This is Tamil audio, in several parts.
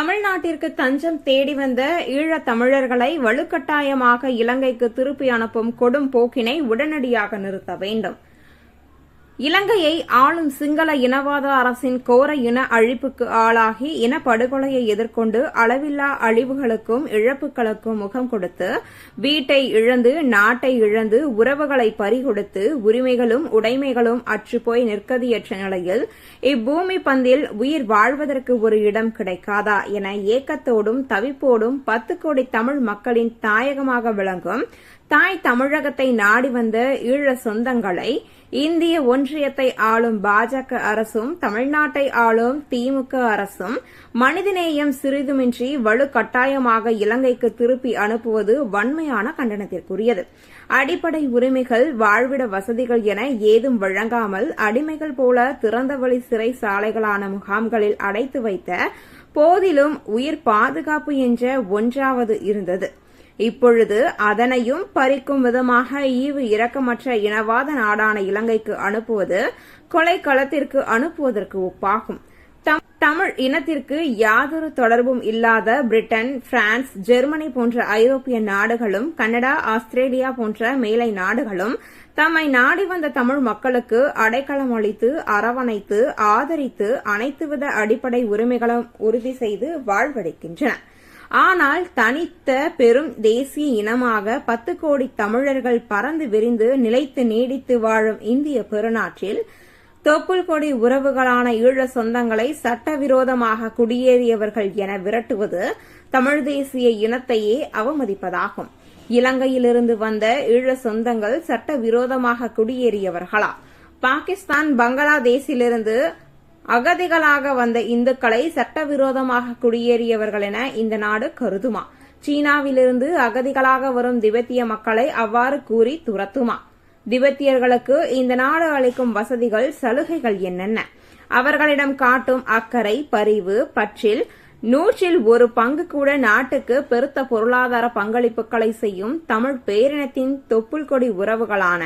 தமிழ்நாட்டிற்கு தஞ்சம் தேடி வந்த ஈழத் தமிழர்களை வலுக்கட்டாயமாக இலங்கைக்கு திருப்பி அனுப்பும் கொடும் போக்கினை உடனடியாக நிறுத்த வேண்டும். இலங்கையை ஆளும் சிங்கள இனவாத அரசின் கோர இன அழிப்புக்கு ஆளாகி இனப்படுகொலையை எதிர்கொண்டு அளவில்லா அழிவுகளுக்கும் இழப்புகளுக்கும் முகம் கொடுத்து வீட்டை இழந்து நாட்டை இழந்து உறவுகளை பறிகொடுத்து உரிமைகளும் உடைமைகளும் அற்றுப்போய் நிற்கதியற்ற நிலையில் இப்பூமி பந்தில் உயிர் வாழ்வதற்கு ஒரு இடம் கிடைக்காதா என ஏக்கத்தோடும் தவிப்போடும் பத்து கோடி தமிழ் மக்களின் தாயகமாக விளங்கும் தாய் தமிழகத்தை நாடி வந்த ஈழ சொந்தங்களை இந்திய ஒன்றியத்தை ஆளும் பாஜக அரசும் தமிழ்நாட்டை ஆளும் திமுக அரசும் மனிதநேயம் சிறிதுமின்றி வலுக்கட்டாயமாக இலங்கைக்கு திருப்பி அனுப்புவது வன்மையான கண்டனத்திற்குரியது. அடிப்படை உரிமைகள் வாழ்விட வசதிகள் என ஏதும் வழங்காமல் அடிமைகள் போல திறந்தவழி சிறை சாலைகளான முகாம்களில் அடைத்து வைத்த போதிலும் உயிர் பாதுகாப்பு என்ற ஒன்றாவது இருந்தது. இப்பொழுது அதனையும் பறிக்கும் விதமாக ஈவு இரக்கமற்ற இனவாத நாடான இலங்கைக்கு அனுப்புவது கொலைக்களத்திற்கு அனுப்புவதற்கு ஒப்பாகும். தம்- தமிழ் இனத்திற்கு யாதொரு தொடர்பும் இல்லாத பிரிட்டன் பிரான்ஸ் ஜெர்மனி போன்ற ஐரோப்பிய நாடுகளும் கனடா ஆஸ்திரேலியா போன்ற மேலை நாடுகளும் தம்மை நாடி வந்த தமிழ் மக்களுக்கு அடைக்கலம் அளித்து அரவணைத்து ஆதரித்து அனைத்துவித அடிப்படை உரிமைகளும் உறுதி செய்து வாழ்வடைக்கின்றன. ஆனால் தனித்த பெரும் தேசிய இனமாக பத்து கோடி தமிழர்கள் பறந்து விரிந்து நிலைத்து நீடித்து வாழும் இந்திய பெருநாட்டில் தொப்புள் கொடி உறவுகளான ஈழ சொந்தங்களை சட்டவிரோதமாக குடியேறியவர்கள் என விரட்டுவது தமிழ் தேசிய இனத்தையே அவமதிப்பதாகும். இலங்கையிலிருந்து வந்த ஈழ சொந்தங்கள் சட்டவிரோதமாக குடியேறியவர்களா? பாகிஸ்தான் பங்களாதேஷிலிருந்து அகதிகளாக வந்த இந்துக்களை சட்டவிரோதமாக குடியேறியவர்கள் என இந்த நாடு கருதுமா? சீனாவிலிருந்து அகதிகளாக வரும் திபெத்திய மக்களை அவ்வாறு கூறி துரத்துமா? திபெத்தியர்களுக்கு இந்த நாடு அளிக்கும் வசதிகள் சலுகைகள் என்னென்ன? அவர்களிடம் காட்டும் அக்கறை பரிவு பற்றில் நூற்றில் ஒரு பங்கு கூட நாட்டுக்கு பெருத்த பொருளாதார பங்களிப்புகளை செய்யும் தமிழ் பேரினத்தின் தொப்புள் கொடி உறவுகளான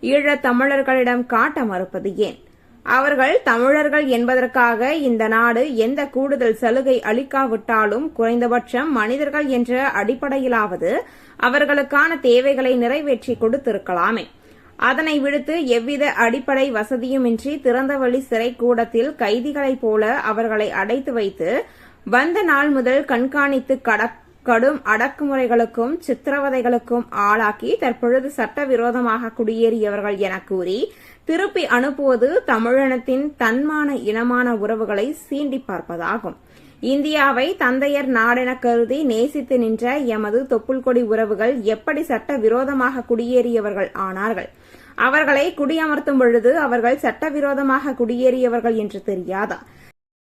ஈழத் தமிழர்களிடம் காட்ட மறுப்பது ஏன்? அவர்கள் தமிழர்கள் என்பதற்காக இந்த நாடு எந்த கூடுதல் சலுகை அளிக்காவிட்டாலும் குறைந்தபட்சம் மனிதர்கள் என்ற அடிப்படையிலாவது அவர்களுக்கான தேவைகளை நிறைவேற்றி கொடுத்திருக்கலாமே. அதனை விடுத்து எவ்வித அடிப்படை வசதியுமின்றி திறந்தவெளி சிறை கூடத்தில் கைதிகளைப் போல அவர்களை அடைத்து வைத்து வந்த நாள் முதல் கண்காணித்து கட கடும் அடக்குமுறைகளுக்கும் சித்திரவதைகளுக்கும் ஆளாக்கி தற்பொழுது சட்டவிரோதமாக குடியேறியவர்கள் என கூறி திருப்பி அனுப்புவது தமிழினத்தின் தன்மான இனமான உறவுகளை சீண்டி பார்ப்பதாகும். இந்தியாவை தந்தையர் நாடென கருதி நேசித்து நின்ற எமது தொப்புள் கொடி உறவுகள் எப்படி சட்ட விரோதமாக குடியேறியவர்கள் ஆனார்கள்? அவர்களை குடியமர்த்தும் பொழுது அவர்கள் சட்டவிரோதமாக குடியேறியவர்கள் என்று தெரியாதா?